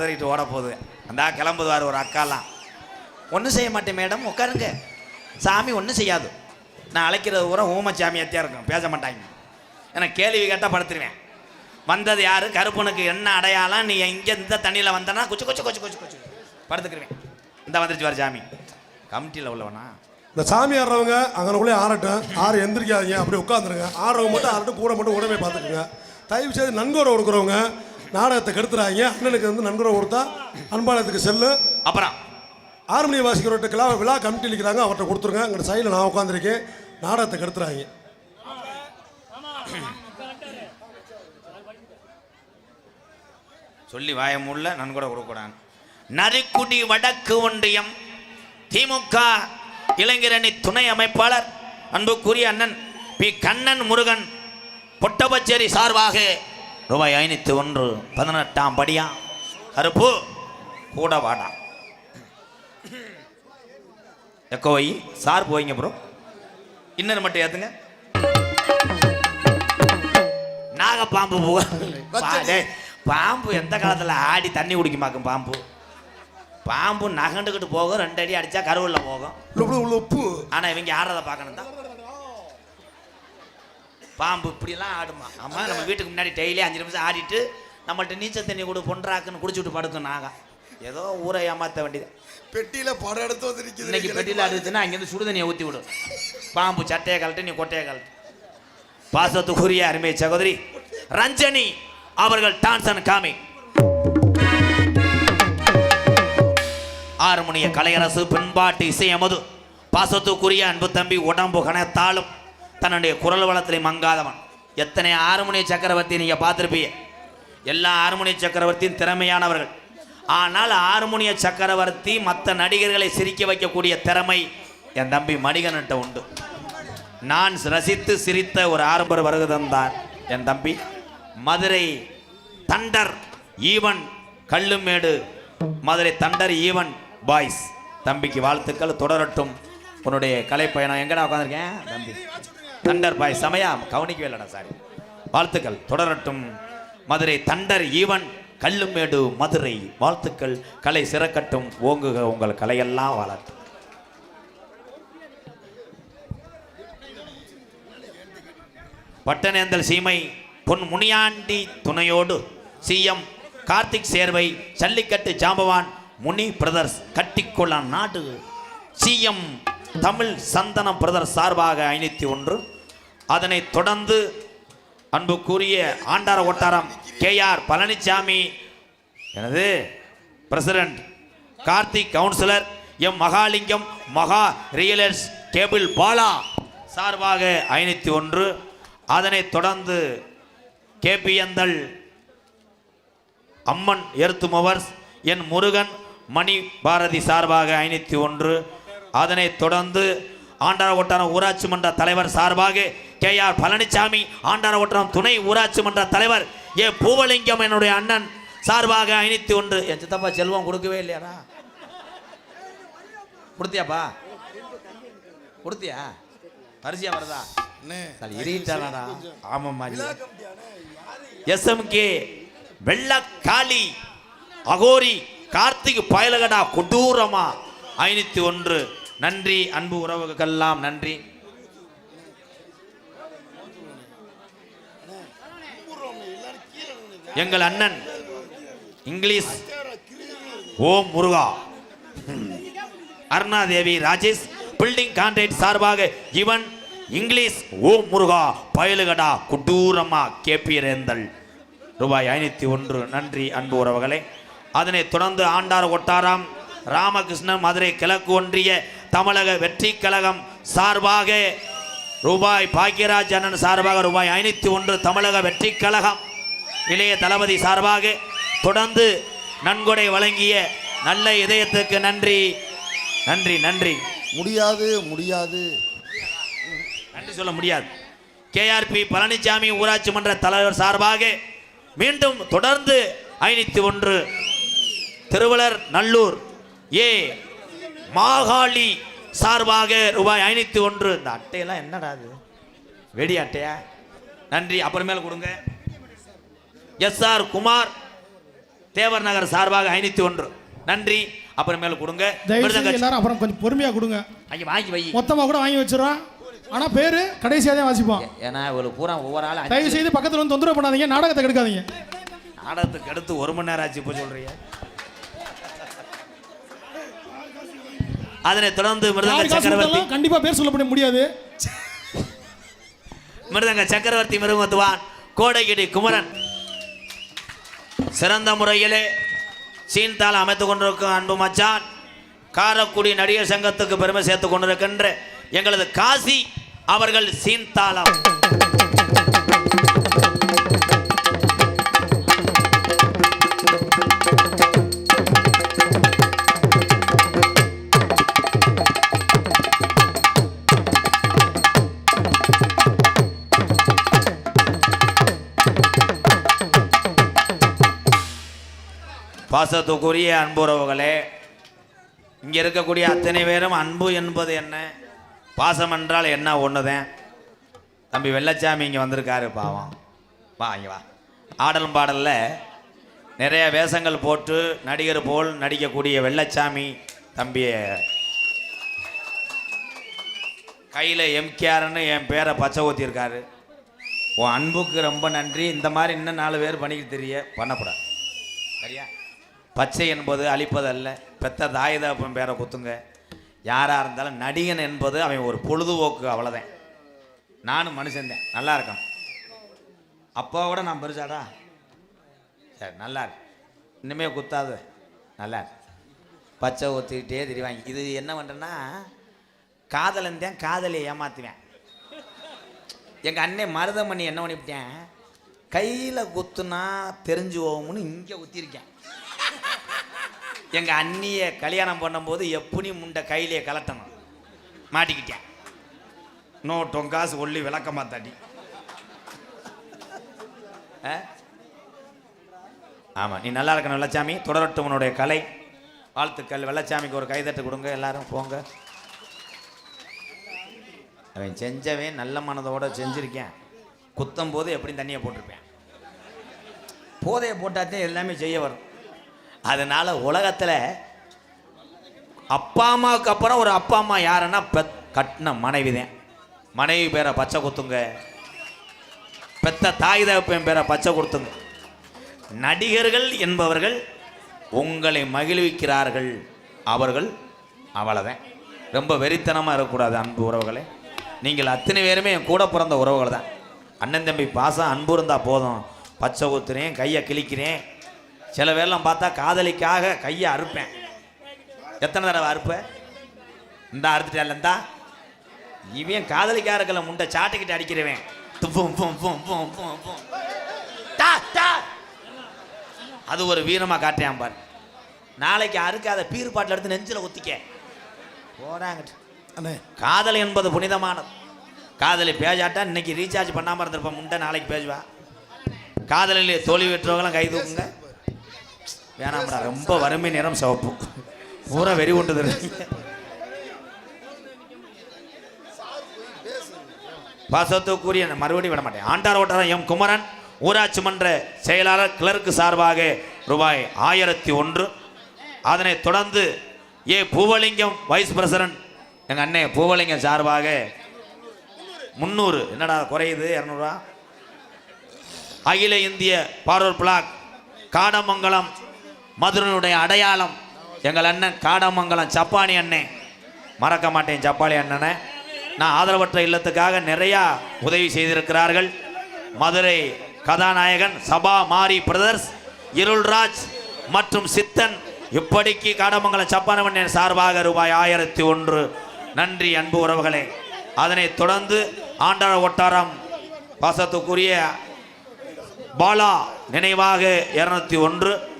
கதறிட்டு ஓட போகுது. அந்த கிளம்புவார் ஒரு அக்காலாம். ஒன்றும் செய்ய மாட்டேன் மேடம் உட்காருங்க. சாமி ஒன்றும் செய்யாது. நான் அழைக்கிறது பூரா ஊமச்சாமியாத்தியாக இருக்கும் பேச மாட்டாங்க. எனக்கு கேள்வி கேட்டால் படுத்துருவேன். வந்தது யாரு? கருப்பனுக்கு என்ன அடையாளம்? நீ இங்கே இந்த தண்ணியில் வந்தனா? குச்சி குச்சி குச்சி குச்சி குச்சி. படுத்துக்கிருவேன். இந்த வந்துருச்சு வர சாமி. கமிட்டியில் உள்ளவனா? இந்த சாமி ஆடுறவங்க அங்கனக்குள்ளே ஆறட்டும். ஆறு எந்திரிக்காதீங்க. அப்படி உட்காந்துருங்க. ஆடுறவங்க மட்டும் ஆறட்டும் கூட மட்டும் உடனே பார்த்துக்குங்க. தயவு செய்து நன்கொடை கொடுக்குறவங்க நாடகத்தை கெடுத்துறாங்க. அண்ணனுக்கு வந்து நன்கொடை கொடுத்தா அன்பாலயத்துக்கு செல்லு. அப்புறம்? ஆறு மணி வாசிக்கிறவர்கிட்ட விழா கமிட்டி இருக்கிறாங்க அவர்கிட்ட கொடுத்துருங்க. அங்கே சைடில் நான் உட்காந்துருக்கேன் நாடகத்தை கெடுத்துறாங்க. சொல்லி வாயமுள்ள நன்கொடை கொடுக்கூடாது நரிக்குடி வடக்கு ஒன்றியம் திமுக இளைஞரணி துணை அமைப்பாளர் அன்புக்குரிய அண்ணன் பி. கண்ணன் முருகன் பொட்டபச்சேரி சார்பாக ரூபாய் ஐநூத்தி ஒன்று பதினெட்டாம் படியா? கருப்பு. கூட வாடா. எக்கோ வை சார் போய்ங்க ப்ரோ இன்னொரு மட்டும் ஏத்துங்க. நாகப்பாம்பு போ. பா- டேய், பாம்பு எந்த காலத்தில் ஆடி தண்ணி குடிக்குமாக்கும் பாம்பு? பாம்பு நகண்டுக்கிட்டு போகும் ரெண்டு அடி அடிச்சா கருவுள்ள போகும். உப்பு ஆனால் இவங்க ஆடுறத பார்க்கணும்? தான் பாம்பு இப்படிலாம் ஆடுமா? ஆமாம் நம்ம வீட்டுக்கு முன்னாடி டெய்லி அஞ்சு நிமிஷம் ஆடிட்டு நம்மள்ட்ட நீச்சல் தண்ணி கொடு பொன்றாக்குன்னு குடிச்சு விட்டு படுக்கும் நாங்க ஏதோ ஊரை ஏமாற்ற வேண்டியது. பெட்டியில படம் எடுத்து வந்து. இன்னைக்கு பெட்டியில் ஆடுச்சுன்னா அங்கேருந்து சுடுதண்ணியை ஊற்றி விடும் பாம்பு சட்டையை கழட்டு நீ கொட்டையை கழட்டு. பாசத்துக்குரிய அருமை சகோதரி ரஞ்சனி அவர்கள் டான்ஸ் அண்ட் காமி. ஆறுமணிய கலையரசு பின்பாட்டு இசையமது. பாசத்துக்குரிய அன்பு தம்பி உடம்பு கனத்தாலும் தன்னுடைய குரல் வளத்திலே மங்காதவன். எத்தனை ஆறுமுனை சக்கரவர்த்தி நீங்கள் பார்த்துருப்பீங்க? எல்லா ஆறுமுனை சக்கரவர்த்தியும் திறமையானவர்கள். ஆனால் ஆறுமுனிய சக்கரவர்த்தி மற்ற நடிகர்களை சிரிக்க வைக்கக்கூடிய திறமை என் தம்பி மணிகன்கிட்ட உண்டு. நான் ரசித்து சிரித்த ஒரு ஆரம்பர் வருகதந்தான் என் தம்பி. Madurai thunder even Kallumedu. Madurai thunder even boys. தம்பிக்கு வாழ்த்துக்கள் தொடரட்டும். உன்னுடைய கலைப்பயணம். எங்கடா உட்காந்துருக்கேன் தம்பி. தண்டர் பாய் சமயா கவனிக்கவே இல்லைடா சாரி வாழ்த்துக்கள். தொடரட்டும். Madurai thunder even Kallumedu Madurai. வாழ்த்துக்கள். கலை சிறக்கட்டும். ஓங்குக உங்கள் கலையெல்லாம் வளர்த்து பட்டநேந்தல் சீமை பொன் முனியாண்டி துணையோடு சிஎம் கார்த்திக் சேர்வை ஜல்லிக்கட்டு ஜாம்பவான் முனி பிரதர்ஸ் கட்டிக்கொள்ள நாடு. சிஎம் தமிழ் சந்தனம் பிரதர் சார்பாக ஐநூற்றி ஒன்று. அதனைத் தொடர்ந்து அன்புக்குரிய ஆண்டார ஒட்டாரம் கேஆர் பழனிசாமி எனது president Karthik councillor M Mahalingam Maha realtors cable Bala சார்பாக ஐநூற்றி ஒன்று. அதனைத் தொடர்ந்து கேபிஎந்தல் அம்மன் எருத்துமவர்ஸ் என் முருகன் மணி பாரதி சார்பாக ஐநூற்றி ஒன்று. அதனைத் தொடர்ந்து ஆண்டார ஒட்டான ஊராட்சி மன்ற தலைவர் சார்பாக கே ஆர் பழனிசாமி ஆண்டார ஒட்டாரம் துணை ஊராட்சி மன்ற தலைவர் ஏ பூவலிங்கம் என்னுடைய அண்ணன் சார்பாக ஐநூற்றி ஒன்று. என் சித்தப்பா செல்வம் கொடுக்கவே இல்லையாடா? கொடுத்தியாப்பா? கொடுத்தியா? பரிசியா வருதா ஆமாம்மா எஸ்எம்கே வெள்ளக்காளி அகோரி கார்த்திக் பயலகடா கொடூரமா ஐநூத்தி ஒன்று. நன்றி அன்பு உறவுகளுக்கெல்லாம் நன்றி. எங்கள் அண்ணன் English Om Muruga. Arunadevi Rajesh building contract சார்பாக இவன் இங்கிலீஷ் ஓம் முருகா பயலுகடா குட்டூரம்மா கேபிரேந்தல் ரூபாய் ஐநூற்றி ஒன்று. நன்றி அன்பு உறவுகளே. அதனைத் தொடர்ந்து ஆண்டார் ஒட்டாராம் ராமகிருஷ்ணன் மதுரை கிழக்கு ஒன்றிய தமிழக வெற்றி கழகம் சார்பாக ரூபாய் பாக்கியராஜ் அண்ணன் சார்பாக ரூபாய் ஐநூற்றி ஒன்று தமிழக வெற்றி கழகம் இளைய தளபதி சார்பாக தொடர்ந்து நன்கொடை வழங்கிய நல்ல இதயத்துக்கு நன்றி. நன்றி நன்றி. முடியாது முடியாது. நன்றி சொல்ல முடியாது. கேஆர்பி பழனிசாமி ஊராட்சி மன்ற தலைவர் சார்பாக மீண்டும் தொடர்ந்து ஐநூத்தி ஒன்று திருவளர் நல்லூர் ஏ மாகாளி சார்பாக ரூபாய் ஐநூத்தி ஒன்று. இந்த அட்டையெல்லாம் என்னடா அது? வெடி அட்டையா? நன்றி. அப்புறமேல கொடுங்க. எஸ் ஆர் குமார் தேவர் நகர் சார்பாக ஐநூத்தி ஒன்று. நன்றி. அப்புறமேல கொடுங்க. எல்லாரும் அப்புறம் கொஞ்சம் பொறுமையா கொடுங்க. அங்க வாங்கி வை மொத்தமா கூட வாங்கி வச்சிடறோம். ஆனா பேரு கடைசியா தான் வாசிப்போம். ஏன்னா இவ்வளவு பூரா ஒவ்வொரு ஆளும் தயவு செய்து பக்கத்துல வந்து தொந்தரவு பண்ணாதீங்க. நாடகத்தை கெடுக்காதீங்க. நாடகத்துக்கு அடுத்து ஒரு மணி நேரம் ஆச்சு இப்போ சொல்றீங்க. அதனைத் தொடர்ந்து மிருதங்க சக்கரவர்த்தி கண்டிப்பா பேர் சொல்ல முடியாது. மிருதங்க சக்கரவர்த்தி மிருகத்துவான். கோடைகிடி குமரன். சிறந்த முறையிலே சீன்தால் அமைத்து கொண்டிருக்கும் அன்பு மச்சான் காரக்குடி நடிகர் சங்கத்துக்கு பெருமை சேர்த்துக் கொண்டிருக்கின்ற எங்களது காசி அவர்கள் சீன்தாளம் பாசத்துக்குரிய அன்புறவுகளே இங்கே இருக்கக்கூடிய அத்தனை பேரும் அன்பு என்பது என்ன? பாசம் என்றால் என்ன ஒன்றுதான் தம்பி வெள்ளச்சாமி இங்கே வந்திருக்காரு பாவம். வா இங்கே வா. ஆடலும் பாடலில் நிறைய வேஷங்கள் போட்டு நடிகர் போல் நடிக்கக்கூடிய வெள்ளச்சாமி தம்பியை. கையில் எம்கேஆர்னு என் பேரை பச்சை ஊற்றியிருக்காரு உன் அன்புக்கு ரொம்ப நன்றி. இந்த மாதிரி இன்னும் நாலு பேர் பண்ணிக்கிட்டு தெரிய பண்ணக்கூடாது. சரியா? பச்சை என்பது அழிப்பதல்ல. பெத்த தாயதாப்பன் பேரை குத்துங்க. யாராக இருந்தாலும் நடிகன் என்பது அவன் ஒரு பொழுதுபோக்கு அவ்வளோதான் நானும் மனுஷன்தான் நல்லா அப்போ கூட நான் பெருசாடா? சரி நல்லா இருக்கு. குத்தாது. நல்லா இருக்கு. பச்சை ஊற்றிக்கிட்டே திரிவாங்க. இது என்ன பண்ணுறேன்னா காதலன் தான் காதலியை ஏமாற்றுவேன் எங்கள் அண்ணன் மருதமணி என்ன பண்ணிவிட்டேன்? கையில் குத்துனா தெரிஞ்சு போகும்னு இங்கே குத்திருக்கேன் எங்கள் அண்ணியை கல்யாணம் பண்ணும்போது எப்படி முண்டை கையிலே கலட்டணும். மாட்டிக்கிட்டேன். நோ காசு ஒல்லி விளக்கமா தட்டி ஆமாம் நீ நல்லா இருக்கணும் வெள்ளச்சாமி. தொடரட்டும் உன்னுடைய கலை. வாழ்த்துக்கள் வெள்ளச்சாமிக்கு ஒரு கைதட்டு கொடுங்க எல்லாரும் போங்க. அவன் செஞ்சவன் நல்ல மனதோட செஞ்சுருக்கேன். குத்தம் போது எப்படி தண்ணியை போட்டிருப்பேன். போதையை போட்டாத்தே எல்லாமே செய்ய வரும். அதனால் உலகத்தில் அப்பா அம்மாவுக்கு அப்புறம் ஒரு அப்பா அம்மா யாருன்னா பெத் கட்டின மனைவி தான் மனைவி பேரை பச்சை குத்துங்க. பெத்த தாய் தகப்பன் பேரை பச்சை கொடுத்துங்க நடிகர்கள் என்பவர்கள் உங்களை மகிழ்விக்கிறார்கள். அவர்கள் அவ்வளோதான் ரொம்ப வெறித்தனமாக இருக்கக்கூடாது அன்பு உறவுகளே. நீங்கள் அத்தனை பேருமே என் கூட பிறந்த உறவுகள் தான் அண்ணன் தம்பி பாசம் அன்பு இருந்தால் போதும். பச்சை ஊத்துறேன் கையை கிழிக்கிறேன். சில பேர்லாம் பார்த்தா காதலிக்காக கையை அறுப்பேன். எத்தனை தடவை அறுப்ப? இந்த அறுத்துட்டால இந்தா இவன் காதலிக்காரர்களை முண்டை சாட்டுக்கிட்டு அடிக்கிறவன். அது ஒரு வீரமாக காட்டுறான் பாரு. நாளைக்கு அறுக்காத பீர் பாட்டில் எடுத்து நெஞ்சில் ஒத்திக்க அண்ணே. காதல் என்பது புனிதமானது. காதலை பேஜாட்டா இன்னைக்கு ரீசார்ஜ் பண்ணாமல் இருந்திருப்பேன் முண்டை நாளைக்கு பேசுவா காதலில் தோல்வி பெற்றவங்களும் கை தூக்குங்க. வேணாம்டா ரொம்ப வறுமை நிறம் சிவப்பு. பூரா வெறி கொண்டு பாசத்துக்குரிய மறுபடியும் விட மாட்டேன். ஆண்டார் ஓட்டாரம் எம் குமரன் ஊராட்சி மன்ற செயலாளர் கிளர்க்கு சார்பாக ரூபாய் ஆயிரத்தி ஒன்று. அதனைத் தொடர்ந்து ஏ பூவலிங்கம் வைஸ் பிரசிடன்ட் எங்கள் அண்ணே பூவலிங்கம் சார்பாக முந்நூறு என்னடா குறையுது? இரநூறுவா அகில இந்திய பார்வர் பிளாக் காடமங்கலம் மதுரனுடைய அடையாளம். எங்கள் அண்ணன் காடமங்கலம் சப்பானி அண்ணன் மறக்க மாட்டேன் சப்பாளி அண்ணனை. நான் ஆதரவற்ற இல்லத்துக்காக நிறையா உதவி செய்திருக்கிறார்கள். மதுரை கதாநாயகன் சபா மாரி பிரதர்ஸ் இருள்ராஜ் மற்றும் சித்தன் இப்படிக்கு காடமங்கலம் சப்பானவண்ணன் சார்பாக ரூபாய் ஆயிரத்தி ஒன்று. நன்றி அன்பு உறவுகளே. அதனைத் தொடர்ந்து ஆண்டாள ஒட்டாரம் பாசத்துக்குரிய பாலா நினைவாக இரநூத்தி ஒன்று.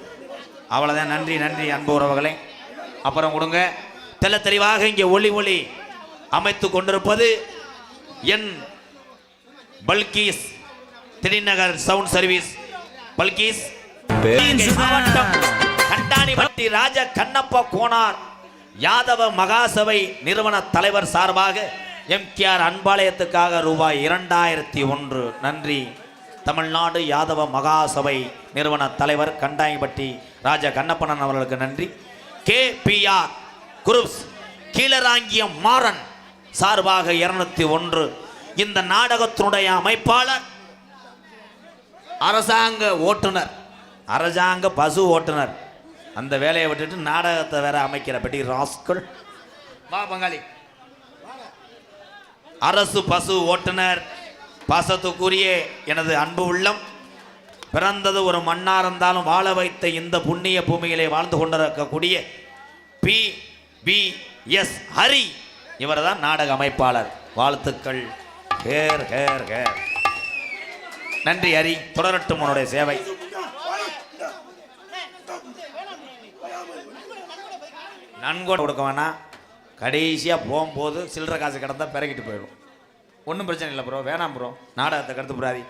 அவ்வளோதான் நன்றி நன்றி அன்பு உறவுகளே. அப்புறம் கொடுங்க. தெள்ள தெளிவாக இங்கே ஒளி ஒளி அமைத்து கொண்டிருப்பது என் பல்கீஸ் திருநகர் சவுண்ட் சர்வீஸ். பல்கீஸ். மாவட்டம் கண்டாணிப்பட்டி ராஜ கண்ணப்ப கோனார் யாதவ மகாசபை நிறுவன தலைவர் சார்பாக எம்கேஆர் அன்பாலயத்துக்காக ரூபாய் இரண்டாயிரத்தி ஒன்று. நன்றி. தமிழ்நாடு யாதவ மகாசபை நிறுவன தலைவர் கண்டாயம்பட்டி ராஜா கண்ணப்பணன் அவர்களுக்கு நன்றி. K P R groups Keezharangiyam Maran சார்பாக இருநூத்தி ஒன்று. இந்த நாடகத்தினுடைய அமைப்பாளர் அரசாங்க ஓட்டுநர். அரசாங்க பசு ஓட்டுநர். அந்த வேலையை விட்டுட்டு நாடகத்தை வேற அமைக்கிற படி ராஸ்கள் வா பங்காளி. அரசு பசு ஓட்டுநர். பாசத்துக்குரிய எனது அன்பு உள்ளம் பிறந்தது ஒரு மண்ணாக இருந்தாலும் வாழ வைத்த இந்த புண்ணிய பூமியிலே வாழ்ந்து கொண்டிருக்கக்கூடிய பி. பி. எஸ். ஹரி. இவர் தான் நாடக அமைப்பாளர். வாழ்த்துக்கள். ஹேர் ஹேர் ஹேர். நன்றி ஹரி. தொடரட்டும் உன்னுடைய சேவை. நன்கோடு கொடுக்க வேணாம். கடைசியாக போகும்போது சில்லற காசு கிடந்தால் பிறகிட்டு போயிடும். ஒன்றும் பிரச்சனை இல்லை ப்ரோ வேணாம் ப்ரோ நாடகத்தை கருத்து புறாதி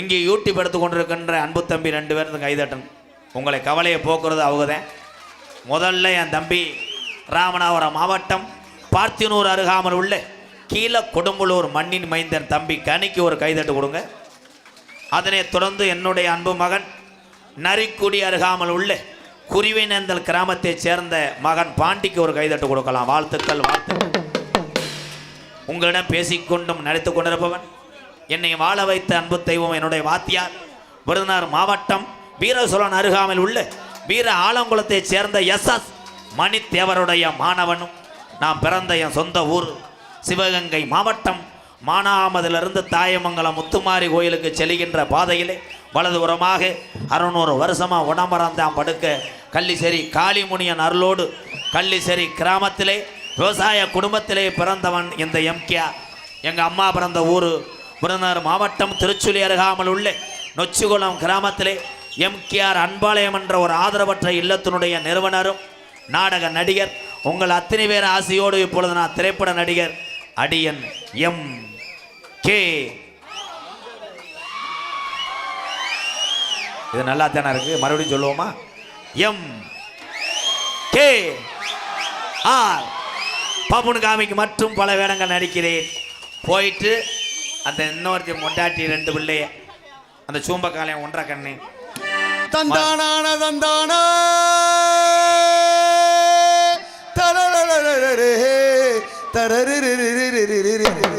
இங்கே யூடியூப் எடுத்து கொண்டிருக்கின்ற அன்பு தம்பி ரெண்டு பேர்த்து கைதட்டணும் உங்களை கவலையை போக்குறது அவங்க முதல்ல என் தம்பி ராமநாதபுரம் மாவட்டம் பார்த்தினூர் அருகாமல் உள்ள கீழே கொடும்பலூர் மண்ணின் மைந்தன் தம்பி கனிக்கு ஒரு கைதட்டு கொடுங்க. அதனை தொடர்ந்து என்னுடைய அன்பு மகன் நரிக்குடி அருகாமல் உள்ள குருவினந்தல் கிராமத்தைச் சேர்ந்த மகன் பாண்டிக்கு ஒரு கைதட்டு கொடுக்கலாம். வாழ்த்துக்கள் வாழ்த்துக்கள். உங்களிடம் பேசிக்கொண்டும் நடித்து கொண்டிருப்பவன் என்னை வாழ வைத்த அன்பு தெய்வம் என்னுடைய வாத்தியார் விருதுநகர் மாவட்டம் வீரசோழன் அருகாமல் உள்ள வீர ஆலங்குளத்தைச் சேர்ந்த எஸ் எஸ் மணித்தேவருடைய மாணவனும் நான் பிறந்த என் சொந்த ஊர் சிவகங்கை மாவட்டம் மானாமதிலிருந்து தாயமங்கலம் முத்துமாரி கோயிலுக்கு செல்கின்ற பாதையிலே வலதுபுறமாக அறுநூறு வருஷமாக உடம்பரம் படுக்க கள்ளிசேரி காளிமுனியன் அருளோடு கள்ளிசேரி கிராமத்திலே விவசாய குடும்பத்திலே பிறந்தவன் இந்த எம்கேஆர் எங்கள் அம்மா பிறந்த ஊர் விருதுநகர் மாவட்டம் திருச்சுழி அருகாமல் உள்ள நொச்சிகுளம் கிராமத்திலே எம்கேஆர் அன்பாளையம் என்ற ஒரு ஆதரவற்ற இல்லத்தினுடைய நிறுவனரும் நாடக நடிகர் உங்கள் அத்தனை பேர் ஆசையோடு இப்பொழுது நான் திரைப்பட நடிகர் அடியன் எம் கே இது நல்லா தானே இருக்கு? மறுபடியும் சொல்லுவோமா? M K R. பப்புனுகாமிக்கு மற்றும் பல வேடங்கள் நடிக்கிறேன். போயிட்டு அந்த இன்னொருத்தி மொண்டாட்டி ரெண்டு பிள்ளைய அந்த சூம்பக்காலையும் ஒன்றரை கண்ணு. தந்தானான தந்தான. தரரே தரரு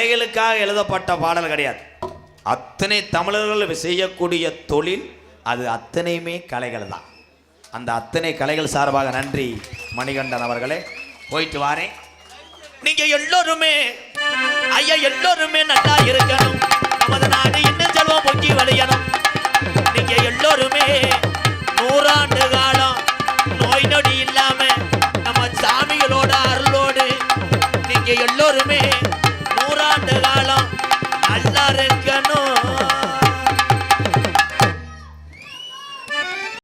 அலைகளுக்காக எழுதப்பட்ட பாடல் கிடையாது. அத்தனை தமிழர்கள் செய்யக்கூடிய தொழில் அது அத்தனையுமே கலைகள் தான். அந்த அத்தனை கலைகள் சார்பாக நன்றி மணிகண்டன் அவர்களே. போயிட்டு வாரேன். நீங்க எல்லோருமே ஐயா எல்லோருமே நல்லா இருக்கணும். நமது நாடு இன்னும் செல்வம் பொங்கி வளையணும் நீங்க எல்லோருமே நூறாண்டு காலம் நோய் நொடி இல்லாம நம்ம சாமிகளோட அருளோடு நீங்க எல்லோருமே